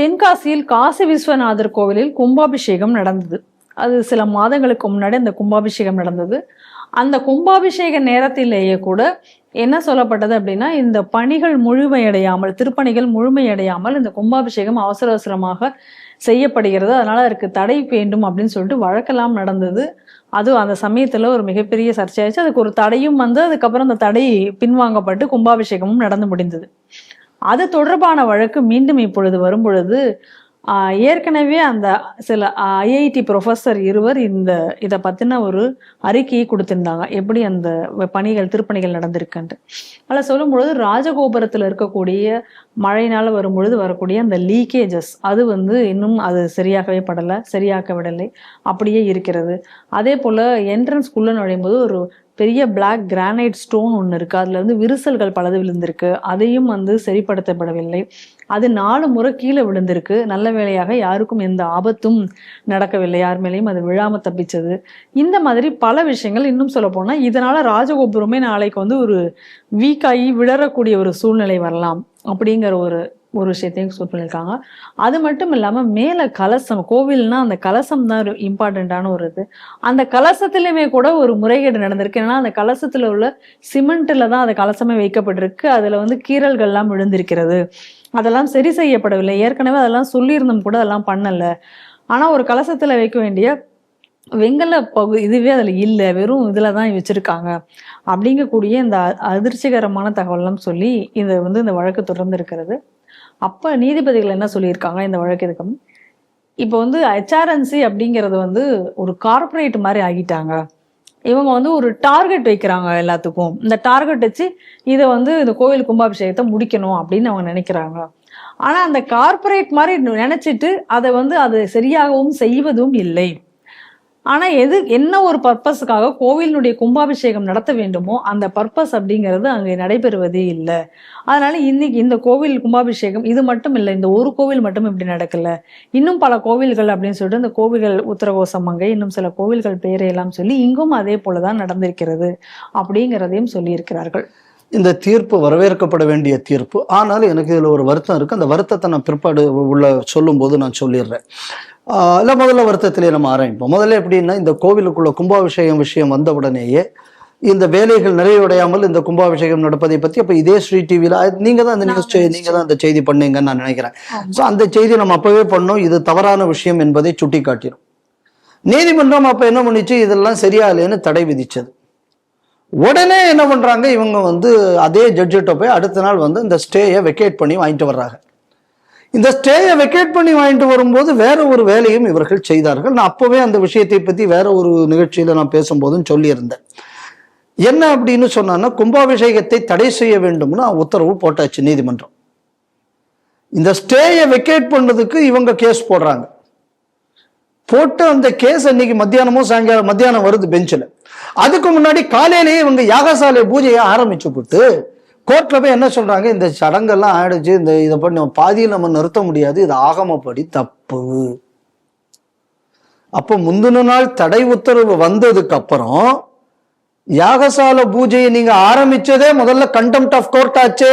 தென்காசியில் காசி விஸ்வநாதர் கோவிலில் கும்பாபிஷேகம் நடந்தது. அது சில மாதங்களுக்கு முன்னாடி அந்த கும்பாபிஷேகம் நடந்தது. அந்த கும்பாபிஷேக நேரத்திலேயே கூட என்ன சொல்லப்பட்டது அப்படின்னா இந்த பணிகள் முழுமையடையாமல் திருப்பணிகள் முழுமையடையாமல் இந்த கும்பாபிஷேகம் அவசர அவசரமாக செய்யப்படுகிறது. அதனால் அதற்கு தடை வேண்டும் அப்படின்னு சொல்லிட்டு வழக்கெல்லாம் நடந்தது. அது அந்த சமயத்தில் ஒரு மிகப்பெரிய சர்ச்சையாச்சு அதுக்கு ஒரு தடையும் வந்து அதுக்கப்புறம் அந்த தடை பின்வாங்கப்பட்டு கும்பாபிஷேகமும் நடந்து முடிந்தது. அது தொடர்பான வழக்கு மீண்டும் இப்பொழுது வரும்பொழுது ஏற்கனவே அந்த சில ஐஐடி ப்ரொஃபஸர் இருவர் இந்த இதை பற்றின ஒரு அறிக்கையை கொடுத்திருந்தாங்க. எப்படி அந்த பணிகள் திருப்பணிகள் நடந்திருக்குன்ட்டு. அதில் சொல்லும்பொழுது ராஜகோபுரத்தில் இருக்கக்கூடிய மழையினால் வரும்பொழுது வரக்கூடிய அந்த லீக்கேஜஸ் அது வந்து இன்னும் அது சரியாகவே படலை சரியாக்க விடலை அப்படியே இருக்கிறது. அதே போல் என்ட்ரன்ஸ்குள்ளே நுழையும் போது ஒரு பெரிய பிளாக் கிரானைட் ஸ்டோன் ஒன்று இருக்குது அதில் வந்து விரிசல்கள் பலது விழுந்திருக்கு. அதையும் வந்து சரிப்படுத்தப்படவில்லை. அது நாலு முறை கீழே விழுந்திருக்கு. நல்ல வேளையாக யாருக்கும் எந்த ஆபத்தும் நடக்கவில்லை. யார் மேலேயும் அது விழாம தப்பிச்சது. இந்த மாதிரி பல விஷயங்கள் இன்னும் சொல்ல போனால் இதனால ராஜகோபுரமே நாளைக்கு வந்து ஒரு வீக்காகி விழறக்கூடிய ஒரு சூழ்நிலை வரலாம். அப்படிங்கிற ஒரு ஒரு விஷயத்தையும் சொல்லியிருக்காங்க அது மட்டும் இல்லாமல் மேலே கலசம் கோவில்னா அந்த கலசம் தான் ஒரு இம்பார்ட்டண்ட்டான ஒரு இது. அந்த கலசத்துலேயுமே கூட ஒரு முறைகேடு நடந்திருக்கு. ஏன்னா அந்த கலசத்தில் உள்ள சிமெண்ட்டில் தான் அந்த கலசமே வைக்கப்பட்டிருக்கு. அதில் வந்து கீறல்கள்லாம் விழுந்திருக்கிறது. அதெல்லாம் சரி செய்யப்படவில்லை. ஏற்கனவே அதெல்லாம் சொல்லியிருந்தும் கூட அதெல்லாம் பண்ணலை. ஆனால் ஒரு கலசத்தில் வைக்க வேண்டிய வெங்கல பகு இதுவே அதில் இல்லை. வெறும் இதில் தான் வச்சிருக்காங்க. அப்படிங்கக்கூடிய இந்த அ- அதிர்ச்சிகரமான தகவல்லாம் சொல்லி இதை வந்து இந்த வழக்கு தொடர்ந்து இருக்கிறது. அப்போ நீதிபதிகள் என்ன சொல்லியிருக்காங்க இந்த வழக்கு இப்போ வந்து ஹெச்ஆர்என்சி அப்படிங்கிறது வந்து ஒரு கார்ப்பரேட் மாதிரி ஆகிட்டாங்க. இவங்க வந்து ஒரு டார்கெட் வைக்கிறாங்க எல்லாத்துக்கும். இந்த டார்கெட் வச்சு இதை வந்து இந்த கோவில் கும்பாபிஷேகத்தை முடிக்கணும் அப்படின்னு அவங்க நினைக்கிறாங்க. ஆனால் அந்த கார்ப்பரேட் மாதிரி நினைச்சிட்டு அதை வந்து அது சரியாகவும் செய்வதும் இல்லை. ஆனால் எது என்ன ஒரு பர்பஸுக்காக கோவிலினுடைய கும்பாபிஷேகம் நடத்த வேண்டுமோ அந்த பர்பஸ் அப்படிங்கிறது அங்கே நடைபெறுவதே இல்லை. அதனால இன்னைக்கு இந்த கோவில் கும்பாபிஷேகம் இது மட்டும் இல்லை இந்த ஒரு கோவில் மட்டும் இப்படி நடக்கல. இன்னும் பல கோவில்கள் அப்படின்னு சொல்லிட்டு இந்த கோவில்கள் உத்தரகோசமங்கை இன்னும் சில கோவில்கள் பெயரையெல்லாம் சொல்லி இங்கும் அதே போல தான் நடந்திருக்கிறது அப்படிங்கிறதையும் சொல்லியிருக்கிறார்கள். இந்த தீர்ப்பு வரவேற்கப்பட வேண்டிய தீர்ப்பு. ஆனாலும் எனக்கு இதில் ஒரு வருத்தம் இருக்குது அந்த வருத்தத்தை நான் பிற்பாடு உள்ள சொல்லும்போது நான் சொல்லிடுறேன். இல்ல முதல்ல வருத்தத்திலே நம்ம ஆரம்பிப்போம் முதல்ல எப்படின்னா இந்த கோவிலுக்குள்ள கும்பாபிஷேகம் விஷயம் வந்த உடனேயே இந்த வேலைகள் நிறைவடையாமல் இந்த கும்பாபிஷேகம் நடப்பதை பற்றி அப்போ இதே ஸ்ரீ டிவியில் நீங்கள் தான் அந்த நியூஸ் நீங்கள் தான் அந்த செய்தி பண்ணீங்கன்னு நான் நினைக்கிறேன். ஸோ அந்த செய்தி நம்ம அப்பவே பண்ணோம். இது தவறான விஷயம் என்பதை சுட்டி காட்டிடும் நீதிமன்றம் அப்போ என்ன பண்ணுச்சு? இதெல்லாம் சரியா இல்லைன்னு தடை விதிச்சது. உடனே என்ன பண்ணுறாங்க இவங்க வந்து அதே ஜட்ஜிட்ட போய் அடுத்த நாள் வந்து இந்த ஸ்டேயை வெக்கேட் பண்ணி வாங்கிட்டு வர்றாங்க. இந்த ஸ்டேயை வெக்கேட் பண்ணி வாங்கிட்டு வரும்போது வேற ஒரு வேலையும் இவர்கள் செய்தார்கள். நான் அப்போவே அந்த விஷயத்தை பற்றி வேற ஒரு நிகழ்ச்சியில் நான் பேசும்போதும் சொல்லியிருந்தேன். என்ன அப்படின்னு சொன்னான்னா கும்பாபிஷேகத்தை தடை செய்ய வேண்டும்னு உத்தரவு போட்டாச்சு நீதிமன்றம். இந்த ஸ்டேயை வெக்கேட் பண்ணதுக்கு இவங்க கேஸ் போடுறாங்க. போட்டு அந்த கேஸ் அன்னைக்கு மத்தியானமும் சாயங்காலம் மத்தியானம் வருது பெஞ்சில் அதுக்கு முன்னாடி காலையிலேயே இவங்க யாகசாலை பூஜையை ஆரம்பிச்சு போட்டு கோர்ட்ல போய் என்ன சொல்றாங்க? இந்த சடங்கெல்லாம் ஆயிடுச்சு இந்த இதை பண்ணி பாதியில் நம்ம நிறுத்த முடியாது இது ஆகமப்படி தப்பு. அப்போ முந்தின நாள் தடை உத்தரவு வந்ததுக்கு அப்புறம் யாகசால பூஜையை நீங்க ஆரம்பிச்சதே முதல்ல கண்டெம்ட் ஆஃப் கோர்ட் ஆச்சே.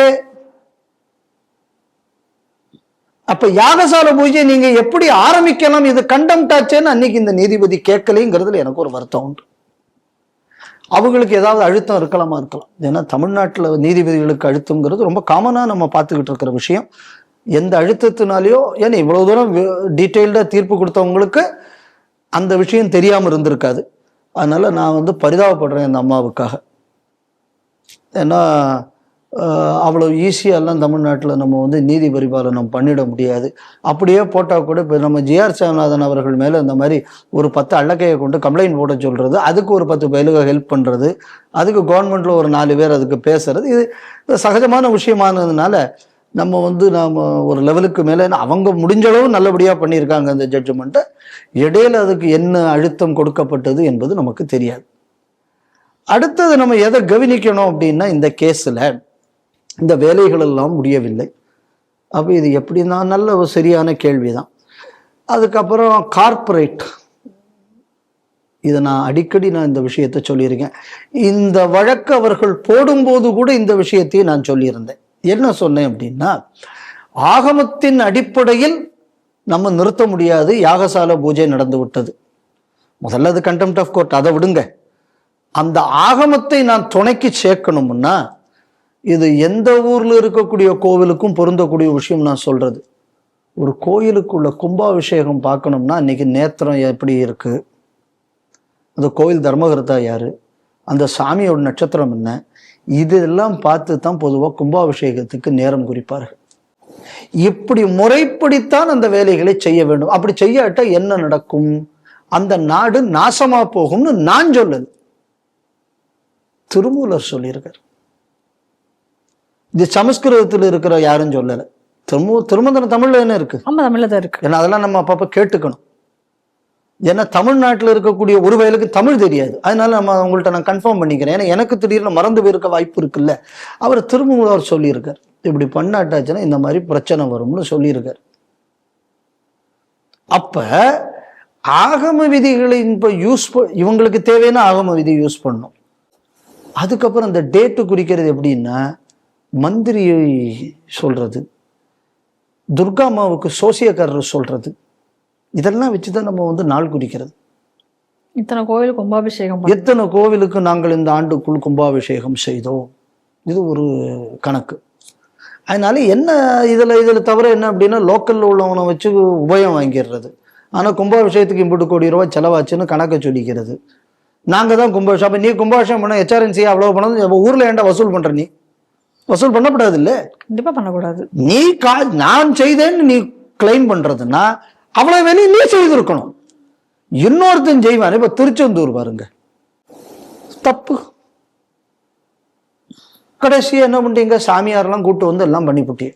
அப்ப யாகசால பூஜை நீங்க எப்படி ஆரம்பிக்கலாம் இது கண்டம் டாச்சேன்னு அன்னைக்கு இந்த நீதிபதி கேட்கலைங்கிறதுல எனக்கு ஒரு வருத்தம் உண்டு. அவங்களுக்கு ஏதாவது அழுத்தம் இருக்கலாமா இருக்கலாம். ஏன்னா தமிழ்நாட்டில் நீதிபதிகளுக்கு அழுத்தங்கிறது ரொம்ப காமனாக நம்ம பார்த்துக்கிட்டு இருக்கிற விஷயம். எந்த அழுத்தத்தினாலேயோ ஏன்னா இவ்வளோ தூரம் டீட்டெயில்டாக தீர்ப்பு கொடுத்தவங்களுக்கு அந்த விஷயம் தெரியாமல் இருந்திருக்காது. அதனால நான் வந்து பரிதாபப்படுறேன் இந்த அம்மாவுக்காக. ஏன்னா அவ்வளோ ஈஸியாலாம் தமிழ்நாட்டில் நம்ம வந்து நீதி பரிபாலனம் பண்ணிட முடியாது. அப்படியே போட்டால் கூட இப்போ நம்ம ஜிஆர் சாமிநாதன் அவர்கள் மேலே இந்த மாதிரி ஒரு பத்து அள்ளக்கையை கொண்டு கம்ப்ளைண்ட் போட சொல்கிறது அதுக்கு ஒரு பத்து பயிலுக ஹெல்ப் பண்ணுறது அதுக்கு கவர்மெண்ட்டில் ஒரு நாலு பேர் அதுக்கு பேசுறது இது சகஜமான விஷயமானதுனால நம்ம வந்து நாம் ஒரு லெவலுக்கு மேலே அவங்க முடிஞ்ச அளவு நல்லபடியாக பண்ணியிருக்காங்க அந்த ஜட்ஜ்மெண்ட்டை இடையில அதுக்கு என்ன அழுத்தம் கொடுக்கப்பட்டது என்பது நமக்கு தெரியாது. அடுத்தது நம்ம எதை கவனிக்கணும் அப்படின்னா இந்த கேஸில் இந்த வேலைகளெல்லாம் முடியவில்லை. அப்போ இது எப்படின்னா நல்ல ஒரு சரியான கேள்விதான். அதுக்கப்புறம் கார்ப்பரேட் இதை நான் அடிக்கடி நான் இந்த விஷயத்தை சொல்லியிருக்கேன். இந்த வழக்கு அவர்கள் போடும்போது கூட இந்த விஷயத்தையும் நான் சொல்லியிருந்தேன். என்ன சொன்னேன் அப்படின்னா ஆகமத்தின் அடிப்படையில் நம்ம நிறுத்த முடியாது யாகசால பூஜை நடந்து விட்டது. முதல்ல அது கண்டெம்ட் ஆஃப் கோர்ட் அதை விடுங்க. அந்த ஆகமத்தை நான் துணைக்கு சேர்க்கணும்னா இது எந்த ஊரில் இருக்கக்கூடிய கோவிலுக்கும் பொருந்தக்கூடிய விஷயம் நான் சொல்கிறது ஒரு கோயிலுக்குள்ள கும்பாபிஷேகம் பார்க்கணும்னா இன்றைக்கி நேத்திரம் எப்படி இருக்குது அந்த கோயில் தர்மகர்த்தா யார்? அந்த சாமியோட நட்சத்திரம் என்ன? இதெல்லாம் பார்த்து தான் பொதுவாக கும்பாபிஷேகத்துக்கு நேரம் குறிப்பார்கள். இப்படி முறைப்படித்தான் அந்த வேலைகளை செய்ய வேண்டும். அப்படி செய்யாட்ட என்ன நடக்கும்? அந்த நாடு நாசமாக போகும்னு நான் சொல்லுது. திருமூலர் சொல்லியிருக்கார். இது சமஸ்கிருதத்தில் இருக்கிற யாரும் சொல்லல. திருமூ திருமந்திரம் தமிழ்ல என்ன இருக்கு? ஆமா தமிழ்ல தான் இருக்கு. ஏன்னா அதெல்லாம் நம்ம அப்பப்போ கேட்டுக்கணும். ஏன்னா தமிழ்நாட்டில் இருக்கக்கூடிய ஒரு வயலுக்கு தமிழ் தெரியாது. அதனால நம்ம உங்கள்ட்ட நான் கன்ஃபார்ம் பண்ணிக்கிறேன். ஏன்னா எனக்கு திடீர்னு மறந்து போயிருக்க வாய்ப்பு இருக்குல்ல. அவர் திருமூலர் சொல்லியிருக்கார். இப்படி பண்ணாட்டாச்சுன்னா இந்த மாதிரி பிரச்சனை வரும்னு சொல்லியிருக்கார். அப்ப ஆகம விதிகளை இப்போ யூஸ் இவங்களுக்கு தேவையான ஆகம விதி யூஸ் பண்ணும் அதுக்கப்புறம் இந்த டேட்டு குறிக்கிறது எப்படின்னா மந்திரியை சொல்றது துர்கா அம்மாவுக்கு சோசியக்காரர் சொல்றது இதெல்லாம் வச்சு தான் நம்ம வந்து நாள் குறிக்கிறது. இத்தனை கோவில் கும்பாபிஷேகம் எத்தனை கோவிலுக்கு நாங்கள் இந்த ஆண்டுக்குள் கும்பாபிஷேகம் செய்தோம்? இது ஒரு கணக்கு. அதனால என்ன இதில் இதில் தவிர என்ன அப்படின்னா லோக்கலில் உள்ளவனை வச்சு உபயம் வாங்கிடுறது. ஆனால் கும்பாபிஷேகத்துக்கு இம்புட்டு கோடி ரூபாய் செலவாச்சுன்னு கணக்கை சொல்லிக்கிறது. நாங்கள் தான் கும்பாபிஷேகம் அப்போ நீ கும்பாபிஷேகம் பண்ண ஹெச்ஆர்என்சி அவ்வளோ அப்போ ஊரில் ஏன்டா வசூல் பண்ணுற நீ? வசூல் பண்ணப்படாது இல்லை கண்டிப்பா பண்ணக்கூடாது. நீ கா நான் செய்தேன்னு நீ கிளைம் பண்றதுன்னா அவ்வளவு வேலையும் நீ செய்திருக்கணும். இன்னொருத்தன் செய்வான். இப்ப திருச்செந்தூர் பாருங்க. தப்பு. கடைசியா என்ன பண்ணிட்டீங்க? சாமியாரெல்லாம் கூட்டு வந்து எல்லாம் பண்ணி புட்டிய.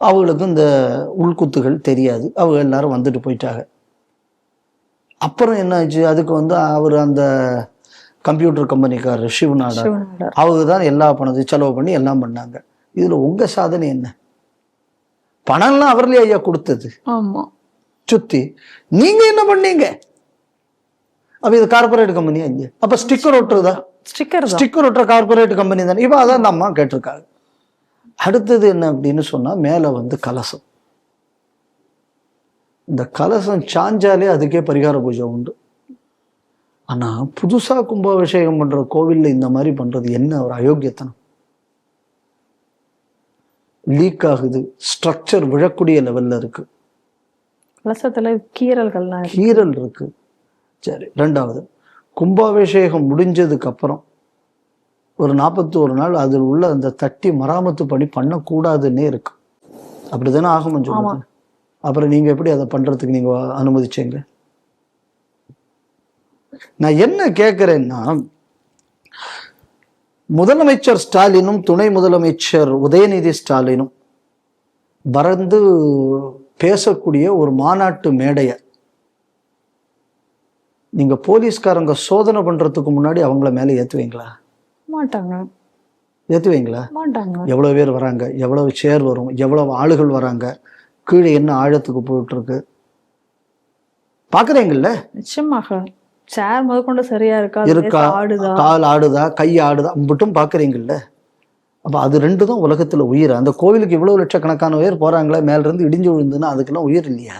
அவங்களுக்கு இந்த உள்குத்துகள் தெரியாது. அவங்க எல்லாரும் வந்துட்டு போயிட்டாங்க. அப்புறம் என்னாச்சு? அதுக்கு வந்து அவர் அந்த கம்ப்யூட்டர் கம்பெனிக்காரர் சிவநாடா அவங்க தான் எல்லா பணத்தையும் செலவு பண்ணி எல்லாம் பண்ணாங்க. இதுல உங்க சாதனை என்ன? பணம்லாம் அவர்லயே ஐயா கொடுத்தது. ஆமா. சுத்தி. நீங்க என்ன பண்ணீங்க? அப்ப இது கார்பரேட் கம்பெனியா இல்லையா அப்ப ஸ்டிக்கர் ஒட்டுறதா? ஸ்டிக்கர் ஸ்டிக்கர் ஒட்டுற கார்பரேட் கம்பெனி தானே? இப்போ அதான் இந்த அம்மா கேட்டிருக்காங்க. அடுத்தது என்ன அப்படின்னு சொன்னா மேல வந்து கலசம். இந்த கலசம் சாஞ்சாலே அதுக்கே பரிகார பூஜை உண்டு. ஆனா புதுசா கும்பாபிஷேகம் பண்ற கோவில்ல இந்த மாதிரி பண்றது என்ன ஒரு அயோக்கியத்தனம்? லீக் ஆகுது. ஸ்ட்ரக்சர் விழக்கூடிய லெவல்ல இருக்கு. கலசத்துல கீறல்கள்லாம் இருக்கு. கீறல் இருக்கு. சரி ரெண்டாவது. கும்பாபிஷேகம் முடிஞ்சதுக்கு அப்புறம் ஒரு நாற்பத்தோரு நாள் அதில் உள்ள அந்த தட்டி மராமத்து பணி பண்ணக்கூடாதுன்னே இருக்கு. அப்படிதானே ஆகணும் சொல்லுங்க அப்புறம் நீங்க எப்படி அதை பண்றதுக்கு நீங்க அனுமதிச்சீங்க? நான் என்ன கேட்கிறேன்னா முதலமைச்சர் ஸ்டாலினும் துணை முதலமைச்சர் உதயநிதி ஸ்டாலினும் பறந்து பேசக்கூடிய ஒரு மாநாட்டு மேடைய நீங்க போலீஸ்காரங்க சோதனை பண்றதுக்கு முன்னாடி அவங்கள மேல ஏத்துவீங்களா? மாட்டாங்க. ஏத்துவீங்களா? மாட்டாங்க. எவ்வளவு பேர் வராங்க? எவ்வளவு சேர் வரும்? எவ்வளவு ஆளுகள் வராங்க? கீழே என்ன ஆழத்துக்கு போயிட்டு இருக்கு? பாக்குறீங்கல்ல? நிச்சயமாக. சேர் முதற்கொண்டு சரியா இருக்கா? இருக்கா? கால் ஆடுதா? கை ஆடுதா? மட்டும் பாக்குறீங்கல்ல அப்ப அது ரெண்டு தான் உலகத்துல உயிர். அந்த கோவிலுக்கு இவ்வளவு லட்சக்கணக்கான பேர் போறாங்களே மேல இருந்து இடிஞ்சு விழுந்துன்னா அதுக்கெல்லாம் உயிர் இல்லையா?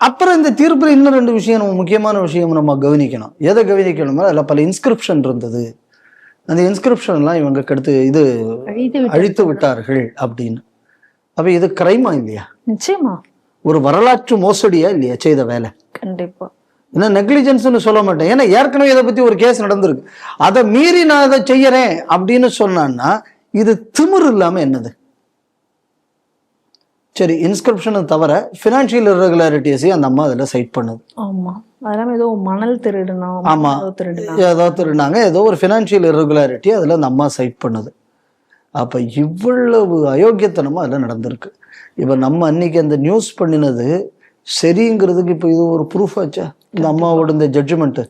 அப்புறம் இந்த தீர்ப்புல இன்னும் ரெண்டு விஷயம் நம்ம முக்கியமான விஷயம் நம்ம கவனிக்கணும். எதை கவனிக்கணுமோ அதில் பல இன்ஸ்கிரிப்ஷன் இருந்தது. அந்த இன்ஸ்கிரிப்ஷன்லாம் இவங்க கெடுத்து இது அழித்து விட்டார்கள். அப்படின்னு. அப்ப இது கிரைமா இல்லையா? நிச்சயமா. ஒரு வரலாற்று மோசடியா இல்லையா செய்த வேலை? கண்டிப்பா. ஏன்னா நெக்லிஜென்ஸ்னு சொல்ல மாட்டேன். ஏன்னா ஏற்கனவே இதை பத்தி ஒரு கேஸ் நடந்திருக்கு. அதை மீறி நான் அதை செய்யறேன் அப்படின்னு சொன்னான்னா இது திமிரு இல்லாம என்னது? சரி இன்ஸ்கிரிப்ஷனை தவிர ஃபினான்ஷியல் இரெகுலாரிட்டிஸையும் அந்த அம்மா அதில் சைட் பண்ணுது. ஆமா. அதெல்லாம் ஏதோ மணல் திருடுனா ஆமா. ஏதோ திருடுனா. ஏதோ ஒரு ஃபினான்ஷியல் இரெகுலாரிட்டி அதில் அந்த அம்மா சைட் பண்ணுது. அப்ப இவ்வளவு அயோக்கியத்தனமா அதில் நடந்திருக்கு. இப்ப நம்ம அன்னைக்கு அந்த நியூஸ் பண்ணினது சரிங்கிறதுக்கு இப்போ இது ஒரு ப்ரூஃப் ஆச்சா? இந்த அம்மாவோட இந்த ஜட்ஜ்மெண்ட்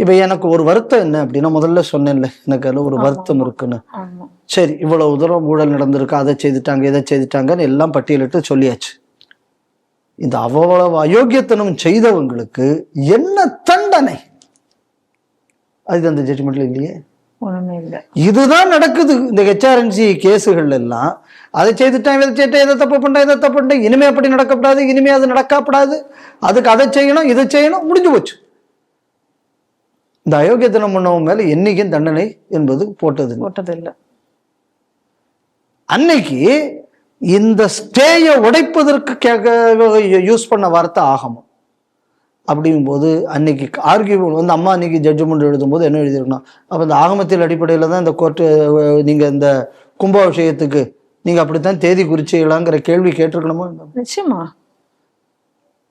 இப்ப எனக்கு ஒரு வருத்தம் என்ன அப்படின்னா முதல்ல சொன்னேன்ல எனக்கு அதில் ஒரு வருத்தம் இருக்குன்னு. சரி இவ்வளவு தூரம் ஊழல் நடந்திருக்கு அதை செய்துட்டாங்க இதை செய்துட்டாங்கன்னு எல்லாம் பட்டியலிட்டு சொல்லியாச்சு. இந்த அவ்வளவு அயோக்கியத்தனம் செய்தவங்களுக்கு என்ன தண்டனை? அது அந்த ஜட்ஜ்மெண்ட்ல இல்லையே. இதுதான் நடக்குது. இந்த ஹெச்ஆர்என்சி கேஸுகள் எல்லாம் அதை செய்துட்டேன் இதை செய்துட்டேன் இதை தப்பு பண்ணிட்டேன் இதை தப்பு பண்ணிட்டேன். இனிமே அப்படி நடக்கப்படாது இனிமே அது நடக்கப்படாது. அதுக்கு அதை செய்யணும் இதை செய்யணும் முடிஞ்சு போச்சு. இந்த அயோக்கியத்தனம் பண்ணவன் மேல என்னைக்கும் தண்டனை என்பது போட்டது இல்லை. போட்டது இல்லை அன்னைக்கு இந்த ஸ்டேயை உடைப்பதற்கு யூஸ் பண்ண வார்த்தை ஆகமம். அப்படிங்கும்போது அன்னைக்கு ஆர்கியூமெண்ட் வந்து அம்மா அன்னைக்கு ஜட்ஜ்மெண்ட் எழுதும்போது என்ன எழுதியிருக்கணும் அப்போ இந்த ஆகமத்தின் அடிப்படையில் தான் இந்த கோர்ட்டு நீங்கள் இந்த கும்பாபிஷேகத்துக்கு நீங்கள் அப்படித்தான் தேதி குறிச்சீங்களாங்கிற கேள்வி கேட்டிருக்கணுமா? நிச்சயமா.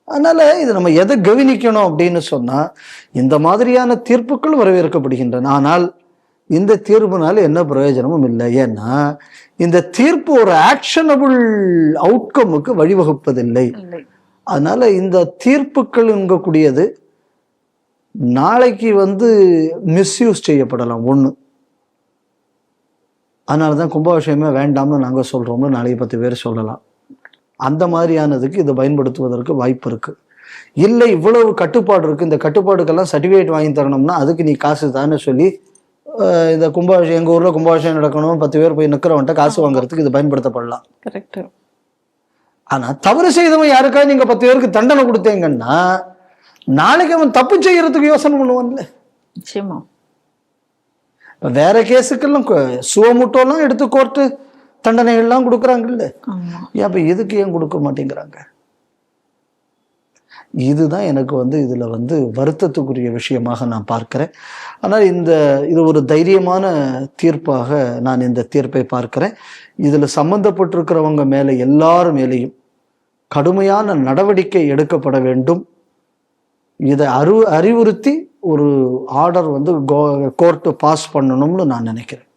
அதனால இது நம்ம எதை கவனிக்கணும் அப்படின்னு சொன்னா இந்த மாதிரியான தீர்ப்புகள் வரவேற்கப்படுகின்றன. ஆனால் இந்த தீர்ப்புனால என்ன பிரயோஜனமும் இல்லை. ஏன்னா இந்த தீர்ப்பு ஒரு ஆக்ஷனபிள் அவுட்கமுக்கு வழிவகுப்பதில்லை. இல்லை. அதனால இந்த தீர்ப்புகள் என்கக்கூடியது நாளைக்கு வந்து மிஸ்யூஸ் செய்யப்படலாம் ஒண்ணு. அதனால தான் கும்பாபிஷேகமே வேண்டாம்னு நாங்கள் சொல்கிறோம்னு நாளைக்கு பத்து பேர் சொல்லலாம். அந்த மாதிரியானதுக்கு இதை பயன்படுத்துவதற்கு வாய்ப்பு இருக்கு. இல்லை இவ்வளவு கட்டுப்பாடு இருக்கு. இந்த கட்டுப்பாடுக்கெல்லாம் சர்டிஃபிகேட் வாங்கி தரணும்னா அதுக்கு நீ காசு தானே சொல்லி இந்த கும்பாபிஷேகம் எங்கள் ஊரில் கும்பாபிஷேகம் நடக்கணும். பத்து பேர் போய் நிற்கிறவன்ட்ட காசு வாங்குறதுக்கு இது பயன்படுத்தப்படலாம். கரெக்ட் ஆனா தவறு செய்தவன் யாருக்காவது நீங்க பத்து பேருக்கு தண்டனை கொடுத்தீங்கன்னா நாளைக்கு அவன் தப்பு செய்யறதுக்கு யோசனை பண்ணுவான்ல. நிச்சயமா. இப்ப வேற கேஸுக்கெல்லாம் சுவமுட்டோலாம் எடுத்து கோர்ட்டு தண்டனைகள்லாம் கொடுக்குறாங்கல்ல. அப்ப இதுக்கு ஏன் கொடுக்க மாட்டேங்கிறாங்க? இதுதான் எனக்கு வந்து இதில் வந்து வருத்தத்துக்குரிய விஷயமாக நான் பார்க்கிறேன். ஆனால் இந்த இது ஒரு தைரியமான தீர்ப்பாக நான் இந்த தீர்ப்பை பார்க்கிறேன். இதில் சம்பந்தப்பட்டிருக்கிறவங்க மேலே எல்லார் மேலேயும் கடுமையான நடவடிக்கை எடுக்கப்பட வேண்டும். இதை அறிவு அறிவுறுத்தி ஒரு ஆர்டர் வந்து கோ கோர்ட்டு பாஸ் பண்ணணும்னு நான் நினைக்கிறேன்.